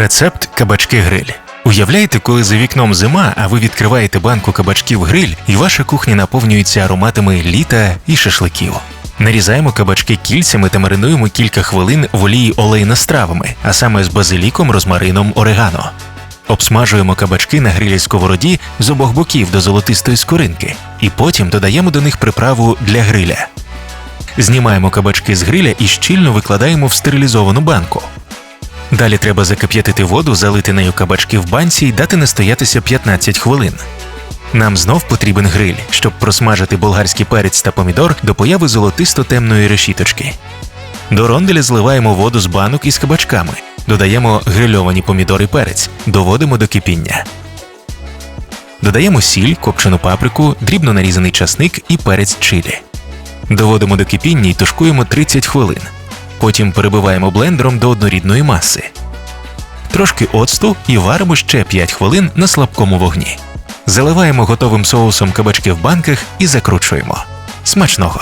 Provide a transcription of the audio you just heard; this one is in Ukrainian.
Рецепт кабачки гриль. Уявляєте, коли за вікном зима, а ви відкриваєте банку кабачків гриль, і ваша кухня наповнюється ароматами літа і шашликів. Нарізаємо кабачки кільцями та маринуємо кілька хвилин в олії олейна з травами, а саме з базиліком, розмарином, орегано. Обсмажуємо кабачки на грилі сковороді з обох боків до золотистої скоринки, і потім додаємо до них приправу для гриля. Знімаємо кабачки з гриля і щільно викладаємо в стерилізовану банку. Далі треба закип'ятити воду, залити нею кабачки в банці і дати настоятися 15 хвилин. Нам знов потрібен гриль, щоб просмажити болгарський перець та помідор до появи золотисто-темної решіточки. До ронделя зливаємо воду з банок із кабачками, додаємо грильовані помідори перець, доводимо до кипіння. Додаємо сіль, копчену паприку, дрібно нарізаний часник і перець чилі. Доводимо до кипіння і тушкуємо 30 хвилин. Потім перебиваємо блендером до однорідної маси. Трошки оцту і варимо ще 5 хвилин на слабкому вогні. Заливаємо готовим соусом кабачки в банках і закручуємо. Смачного!